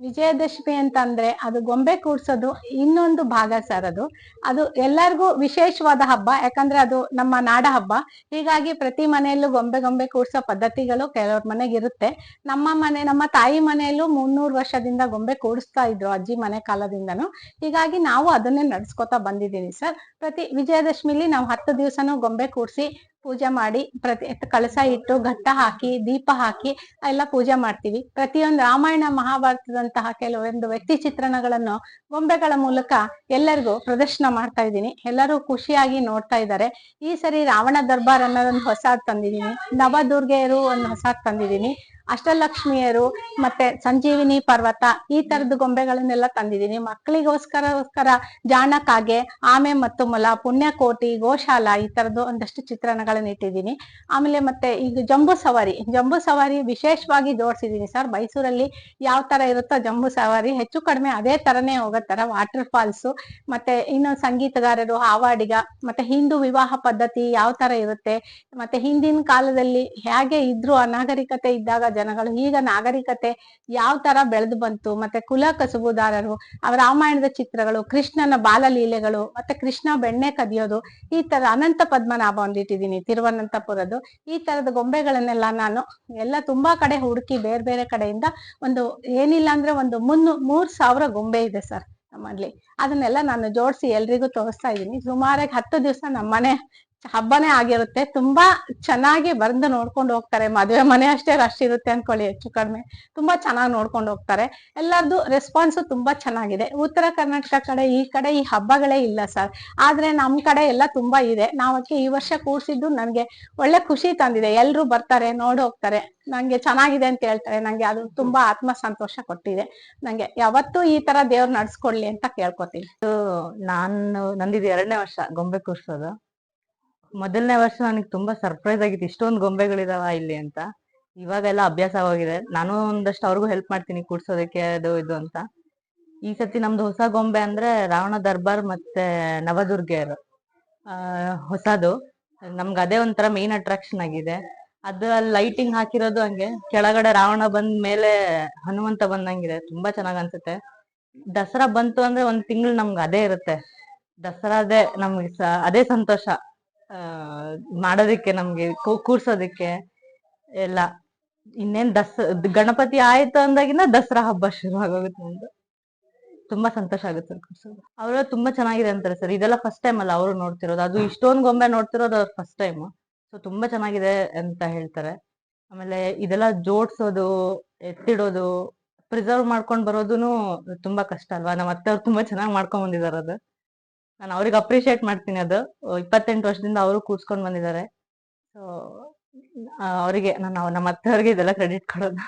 ವಿಜಯದಶಮಿ ಅಂತಂದ್ರೆ ಅದು ಗೊಂಬೆ ಕೂಡ್ಸೋದು ಇನ್ನೊಂದು ಭಾಗ ಸರ್ ಅದು. ಅದು ಎಲ್ಲರಿಗೂ ವಿಶೇಷವಾದ ಹಬ್ಬ, ಯಾಕಂದ್ರೆ ಅದು ನಮ್ಮ ನಾಡ ಹಬ್ಬ. ಹೀಗಾಗಿ ಪ್ರತಿ ಮನೆಯಲ್ಲೂ ಗೊಂಬೆ ಗೊಂಬೆ ಕೂಡ್ಸೋ ಪದ್ಧತಿಗಳು ಕೆಲವ್ರ ಮನೆಗೆ ಇರುತ್ತೆ. ನಮ್ಮ ಮನೆ, ನಮ್ಮ ತಾಯಿ ಮನೆಯಲ್ಲೂ ಮುನ್ನೂರು ವರ್ಷದಿಂದ ಗೊಂಬೆ ಕೂಡಿಸ್ತಾ ಇದ್ರು ಅಜ್ಜಿ ಮನೆ ಕಾಲದಿಂದನೂ. ಹೀಗಾಗಿ ನಾವು ಅದನ್ನೇ ನಡ್ಸ್ಕೊತಾ ಬಂದಿದ್ದೀನಿ ಸರ್. ಪ್ರತಿ ವಿಜಯದಶಮಿಲಿ ನಾವು ಹತ್ತು ದಿವಸನೂ ಗೊಂಬೆ ಕೂಡ್ಸಿ ಪೂಜೆ ಮಾಡಿ ಪ್ರತಿ ಕಳಸ ಇಟ್ಟು ಘಟ್ಟ ಹಾಕಿ, ದೀಪ ಹಾಕಿ ಎಲ್ಲ ಪೂಜೆ ಮಾಡ್ತೀವಿ. ಪ್ರತಿಯೊಂದು ರಾಮಾಯಣ ಮಹಾಭಾರತದಂತಹ ಕೆಲವೊಂದು ವ್ಯಕ್ತಿ ಚಿತ್ರಣಗಳನ್ನು ಗೊಂಬೆಗಳ ಮೂಲಕ ಎಲ್ಲರಿಗೂ ಪ್ರದರ್ಶನ ಮಾಡ್ತಾ ಇದ್ದೀನಿ. ಎಲ್ಲರೂ ಖುಷಿಯಾಗಿ ನೋಡ್ತಾ ಇದ್ದಾರೆ. ಈ ಸರಿ ರಾವಣ ದರ್ಬಾರ್ ಅನ್ನೋದೊಂದು ಹೊಸ ತಂದಿದ್ದೀನಿ. ನವದುರ್ಗೆಯರು ಒಂದು ಹೊಸ ತಂದಿದ್ದೀನಿ. ಅಷ್ಟಲಕ್ಷ್ಮಿಯರು ಮತ್ತೆ ಸಂಜೀವಿನಿ ಪರ್ವತ ಈ ತರದ ಗೊಂಬೆಗಳನ್ನೆಲ್ಲ ತಂದಿದ್ದೀನಿ. ಮಕ್ಕಳಿಗೋಸ್ಕರಗೋಸ್ಕರ ಜಾಣಕಾಗೆ, ಆಮೆ ಮತ್ತು ಮೊಲ, ಪುಣ್ಯಕೋಟಿ, ಗೋಶಾಲ ಈ ತರದ್ದು ಒಂದಷ್ಟು ಚಿತ್ರಣಗಳನ್ನ ಇಟ್ಟಿದ್ದೀನಿ. ಆಮೇಲೆ ಮತ್ತೆ ಈಗ ಜಂಬೂ ಸವಾರಿ ಜಂಬೂ ಸವಾರಿ ವಿಶೇಷವಾಗಿ ಜೋಡಿಸಿದ್ದೀನಿ ಸರ್. ಮೈಸೂರಲ್ಲಿ ಯಾವ ತರ ಇರುತ್ತೋ ಜಂಬೂ ಸವಾರಿ, ಹೆಚ್ಚು ಕಡಿಮೆ ಅದೇ ತರನೇ ಹೋಗೋ ವಾಟರ್ ಫಾಲ್ಸ್, ಮತ್ತೆ ಇನ್ನು ಸಂಗೀತಗಾರರು, ಹಾವಾಡಿಗ, ಮತ್ತೆ ಹಿಂದೂ ವಿವಾಹ ಪದ್ಧತಿ ಯಾವ ತರ ಇರುತ್ತೆ, ಮತ್ತೆ ಹಿಂದಿನ ಕಾಲದಲ್ಲಿ ಹೇಗೆ ಇದ್ರು ಅನಾಗರಿಕತೆ ಇದ್ದಾಗ ಜನಗಳು, ಈಗ ನಾಗರಿಕತೆ ಯಾವ ತರ ಬೆಳೆದು ಬಂತು, ಮತ್ತೆ ಕುಲ ಕಸುಬುದಾರರು ರಾಮಾಯಣದ ಚಿತ್ರಗಳು, ಕೃಷ್ಣನ ಬಾಲಲೀಲೆಗಳು, ಮತ್ತೆ ಕೃಷ್ಣ ಬೆಣ್ಣೆ ಕದಿಯೋದು, ಈ ತರ ಅನಂತ ಪದ್ಮನಾಭ ಒಂದಿಟ್ಟಿದ್ದೀನಿ, ತಿರುವನಂತಪುರದ್ದು. ಈ ತರದ ಗೊಂಬೆಗಳನ್ನೆಲ್ಲ ನಾನು ಎಲ್ಲ ತುಂಬಾ ಕಡೆ ಹುಡುಕಿ ಬೇರೆ ಬೇರೆ ಕಡೆಯಿಂದ ಒಂದು ಏನಿಲ್ಲ ಅಂದ್ರೆ ಒಂದು ಮುನ್ನೂ, ಮೂರ್ ಸಾವಿರ ಗೊಂಬೆ ಇದೆ ಸರ್ ನಮ್ಮಲ್ಲಿ. ಅದನ್ನೆಲ್ಲ ನಾನು ಜೋಡಿಸಿ ಎಲ್ರಿಗೂ ತೋರಿಸ್ತಾ ಇದ್ದೀನಿ. ಸುಮಾರಾಗಿ ಹತ್ತು ದಿವಸ ನಮ್ಮನೆ ಹಬ್ಬನೇ ಆಗಿರುತ್ತೆ. ತುಂಬಾ ಚೆನ್ನಾಗಿ ಬಂದು ನೋಡ್ಕೊಂಡು ಹೋಗ್ತಾರೆ. ಮದುವೆ ಮನೆ ಅಷ್ಟೇ ರಶ್ ಇರುತ್ತೆ ಅನ್ಕೊಳ್ಳಿ ಹೆಚ್ಚು ಕಡಿಮೆ. ತುಂಬಾ ಚೆನ್ನಾಗಿ ನೋಡ್ಕೊಂಡು ಹೋಗ್ತಾರೆ. ಎಲ್ಲರದು ರೆಸ್ಪಾನ್ಸ್ ತುಂಬಾ ಚೆನ್ನಾಗಿದೆ. ಉತ್ತರ ಕರ್ನಾಟಕ ಕಡೆ, ಈ ಕಡೆ ಈ ಹಬ್ಬಗಳೇ ಇಲ್ಲ ಸರ್ ಆದ್ರೆ ನಮ್ ಕಡೆ ಎಲ್ಲ ತುಂಬಾ ಇದೆ. ನಾವ್ ಈ ವರ್ಷ ಕೂಡ್ಸಿದ್ದು ನನ್ಗೆ ಒಳ್ಳೆ ಖುಷಿ ತಂದಿದೆ. ಎಲ್ರು ಬರ್ತಾರೆ, ನೋಡಿ ಹೋಗ್ತಾರೆ. ನಂಗೆ ಚೆನ್ನಾಗಿದೆ ಅಂತ ಹೇಳ್ತಾರೆ. ನಂಗೆ ಅದು ತುಂಬಾ ಆತ್ಮ ಸಂತೋಷ ಕೊಟ್ಟಿದೆ. ನಂಗೆ ಯಾವತ್ತೂ ಈ ತರ ದೇವ್ರು ನಡ್ಸ್ಕೊಡ್ಲಿ ಅಂತ ಕೇಳ್ಕೊತೀನಿ. ನಾನು ನಂದಿದ್ದು ಎರಡನೇ ವರ್ಷ ಗೊಂಬೆ ಕೂರ್ಸೋದು. ಮೊದಲನೇ ವರ್ಷ ನನಗೆ ತುಂಬಾ ಸರ್ಪ್ರೈಸ್ ಆಗಿತ್ತು. ಇಷ್ಟೊಂದು ಗೊಂಬೆಗಳಿದಾವ ಇಲ್ಲಿ ಅಂತ. ಇವಾಗೆಲ್ಲ ಅಭ್ಯಾಸ ಆಗೋಗಿದೆ. ನಾನು ಒಂದಷ್ಟು ಅವ್ರಿಗೂ ಹೆಲ್ಪ್ ಮಾಡ್ತೀನಿ ಕೂಡ್ಸೋದಕ್ಕೆ, ಅದು ಇದು ಅಂತ. ಈ ಸತಿ ನಮ್ದು ಹೊಸ ಗೊಂಬೆ ಅಂದ್ರೆ ರಾವಣ ದರ್ಬಾರ್ ಮತ್ತೆ ನವದುರ್ಗೆಯರು ಆ, ಹೊಸದು. ನಮ್ಗೆ ಅದೇ ಒಂಥರ ಮೇನ್ ಅಟ್ರಾಕ್ಷನ್ ಆಗಿದೆ. ಅದು ಅಲ್ಲಿ ಲೈಟಿಂಗ್ ಹಾಕಿರೋದು ಹಂಗೆ. ಕೆಳಗಡೆ ರಾವಣ ಬಂದ ಮೇಲೆ ಹನುಮಂತ ಬಂದಂಗಿದೆ. ತುಂಬಾ ಚೆನ್ನಾಗ್ ಅನ್ಸುತ್ತೆ. ದಸರಾ ಬಂತು ಅಂದ್ರೆ ಒಂದ್ ತಿಂಗಳು ನಮ್ಗೆ ಅದೇ ಇರುತ್ತೆ. ದಸರಾದೇ ನಮ್ಗೆ ಅದೇ ಸಂತೋಷ. ಮಾಡೋದಕ್ಕೆ ನಮ್ಗೆ ಕೂರ್ಸೋದಕ್ಕೆ ಎಲ್ಲ. ಇನ್ನೇನ್ ದಸ್, ಗಣಪತಿ ಆಯ್ತು ಅಂದಾಗಿನ ದಸರಾ ಹಬ್ಬ ಶುರು ಆಗೋಗುತ್ತೆ ನಮ್ದು. ತುಂಬಾ ಸಂತೋಷ ಆಗುತ್ತೆ ಸರ್ ತುಂಬಾ ಚೆನ್ನಾಗಿದೆ ಅಂತಾರೆ ಸರ್. ಇದೆಲ್ಲ ಫಸ್ಟ್ ಟೈಮ್ ಅಲ್ಲ ಅವರು ನೋಡ್ತಿರೋದು. ಅದು ಇಷ್ಟೊಂದು ಗೊಂಬೆ ನೋಡ್ತಿರೋದು ಅವ್ರ ಫಸ್ಟ್ ಟೈಮ್ ಸೊ ತುಂಬಾ ಚೆನ್ನಾಗಿದೆ ಅಂತ ಹೇಳ್ತಾರೆ. ಆಮೇಲೆ ಇದೆಲ್ಲ ಜೋಡ್ಸೋದು, ಎತ್ತಿಡೋದು ಪ್ರಿಸರ್ವ್ ಮಾಡ್ಕೊಂಡ್ ಬರೋದು ತುಂಬಾ ಕಷ್ಟ ಅಲ್ವಾ? ನಮ್ಮ ಅತ್ತೆ ಅವ್ರು ತುಂಬಾ ಚೆನ್ನಾಗಿ ಮಾಡ್ಕೊಂಡ್ ಬಂದಿದ್ದಾರೆ ಅದು. ನಾನು ಅವ್ರಿಗೆ ಅಪ್ರಿಶಿಯೇಟ್ ಮಾಡ್ತೀನಿ ಅದು. ಇಪ್ಪತ್ತೆಂಟು ವರ್ಷದಿಂದ ಅವರು ಕೂರ್ಸ್ಕೊಂಡ್ ಬಂದಿದ್ದಾರೆ. ಸೊ ಅವರಿಗೆ, ನಾನು, ನಮ್ಮ ಅತ್ತೆ ಅವ್ರಿಗೆ ಇದೆಲ್ಲ ಕ್ರೆಡಿಟ್ ಕೊಡೋದು.